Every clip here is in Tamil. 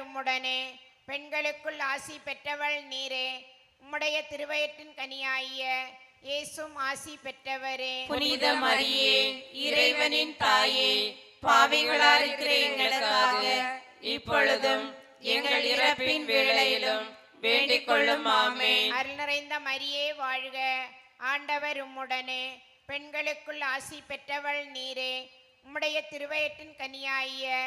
உம்முடனே. பெண்களுக்குள் ஆசி பெற்றவள் நீரே. உம்முடைய திருவயிற்றின் கனியாகிய இயேசும் ஆசி பெற்றவரே. புனித மரியே இறைவனின் தாயே பாவிகளா இருக்கிற எங்களுக்காக இப்பொழுதும் எங்கள் இறப்பின் வேளையிலும் வேண்டிக் கொள்ளும் ஆமென். அருள் நிறைந்த மரியே வாழ்க. ஆண்டவர் உம்முடனே. பெண்களுக்குள் ஆசி பெற்றவள் நீரே. உம்முடைய திருவயிற்றின் கனியாகிய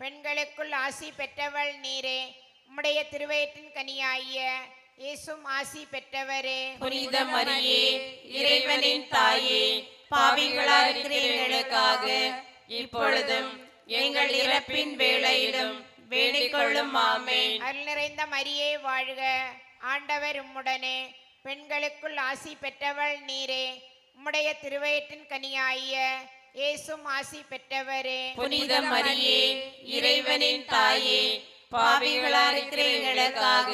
பெண்களுக்குள் ஆசி பெற்றவள் நீரே. உம்முடைய திருவயிற்றின் கனியாகிய இயேசும் ஆசி பெற்றவரே. புனித மரியே இறைவனின் தாயே பாவிகளா இருக்கிற எங்களுக்காக இப்பொழுதும் எங்கள் இறப்பின் வேளையிலும் வேண்டிக் கொள்ளும் ஆமென். அருள் நிறைந்த மரியே வாழ்க. ஆண்டவர் உம்முடனே. பெண்களுக்குள் ஆசி பெற்றவள் நீரே. உம்முடைய திருவயிற்றின் கனியாகிய இயேசும் ஆசி பெற்றவரே புனித மரியே இறைவனின் தாயே பாவிகளா இருக்கிற எங்களுக்காக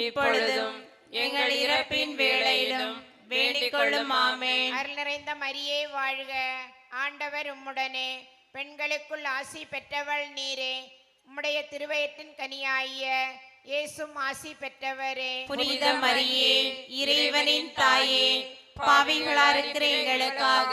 இப்பொழுதும் எங்கள் இறப்பின் வேளையிலும் வேண்டிக் கொள்ளும் ஆமென். அருள் நிறைந்த மரியே வாழ்க. ஆண்டவர் உம்முடனே பெண்களுக்குள் ஆசி பெற்றவள் நீரே. உம்முடைய திருவயிற்றின் கனியாகிய இயேசும் ஆசி பெற்றவரே. புனித மரியே இறைவனின் தாயே பாவிகளா இருக்கிற எங்களுக்காக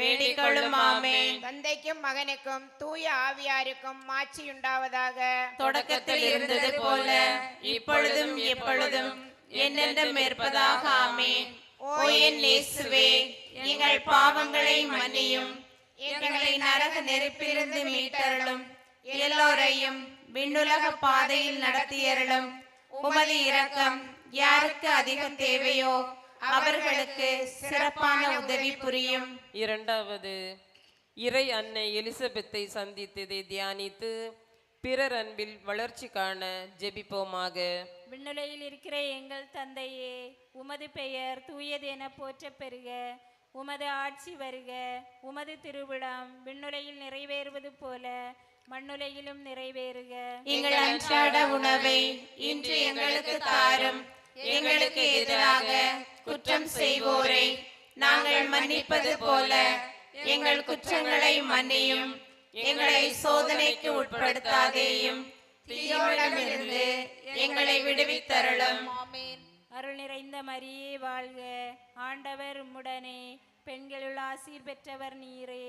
ஆமென். தந்தைக்கும் மகனுக்கும் தூய ஆவியாருக்கும் மாட்சியுண்டாவதாக தொடக்கத்தில் இருந்தது போல இப்பொழுதும் எப்பொழுதும் என்னென்றும் இருப்பதாக ஆமென். ஓ என் இயேசுவே எங்கள் பாவங்களை மன்னியும். எங்களை நரக நெருப்பிலிருந்து மீட்டருளும். எல்லோரையும் விண்ணுலக பாதையில் நடத்தியருளும். உமது இரக்கம் யாருக்கு அதிகம் தேவையோ அவர்களுக்கு சிறப்பான உதவி புரியும். இரண்டாவது இறை அன்னை எலிசபெத்தை சந்தித்ததை தியானித்து பிறர் அன்பில் வளர்ச்சி காண ஜெபிப்போமாக. விண்ணுலகில் இருக்கிற எங்கள் தந்தையே உமது பெயர் தூயது என போற்றப் பெறுக உமது ஆட்சி வருக. உமது திருவிழம் விண்ணுலகில் நிறைவேறுவது போல மண்ணுலகிலும் நிறைவேறுக. எங்கள் அன்றாட உணவை இன்று எங்களுக்கு தாரும். எங்களுக்கு எதிராக குற்றம் செய்வோரை. நாங்கள் மன்னிப்பது போல எங்கள் குற்றங்களை மன்னியும். எங்களை சோதனைக்கு உட்படுத்தாதேயும். தீயோடமிருந்து எங்களை விடுவித்தருளும். அருள் நிறைந்த மரியே வாழ்க. ஆண்டவர் உம்முடனே. பெண்களுள் ஆசீர் பெற்றவர் நீரே.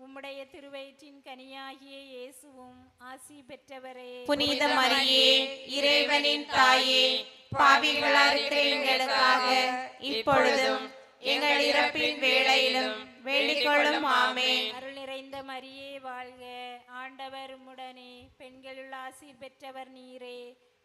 உம்முடைய திருவயிற்றின் கனியாகிய இயேசுவும் ஆசி பெற்றவரே. புனித மரியே இறைவனின் தாயே பாவிகளா இருக்கிற எங்களுக்காக இப்பொழுதும் எங்கள் இறப்பின் வேளையிலும் வேளையிலும் வேண்டிக் கொள்ளும் ஆமேன். அருள் நிறைந்த மரியே வாழ்க ஆண்டவர் உம்முடனே பெண்களுள் ஆசீர் பெற்றவர் நீரே.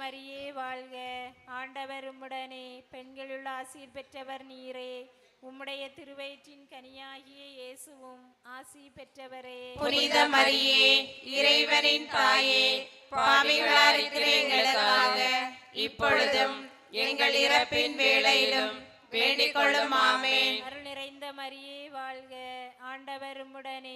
மரியே வாழ்க. ஆண்டவர் உம்முடனே பெண்களுள் ஆசீர் பெற்றவர் நீரே. உம்முடைய திருவயிற்றின் கனியாகிய இயேசுவும் ஆசி பெற்றவரே. புனித மரியே இறைவனின் தாயே பாவிகளா இருக்கிற எங்களுக்காக இப்பொழுதும் எங்கள் இறப்பின் வேளையிலும் வேண்டிக் கொள்ளும் ஆமேன். அருள் நிறைந்த மரியே வாழ்க. ஆண்டவர் உம்முடனே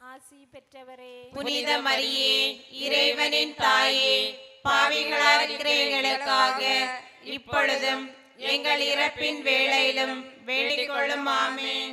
ஆசி பெற்றவரே. புனித மரியே இறைவனின் தாயே பாவிகளாக இப்பொழுதும் எங்கள் இறப்பின் வேளையிலும் வேண்டிக் கொள்ளும் ஆமேன்.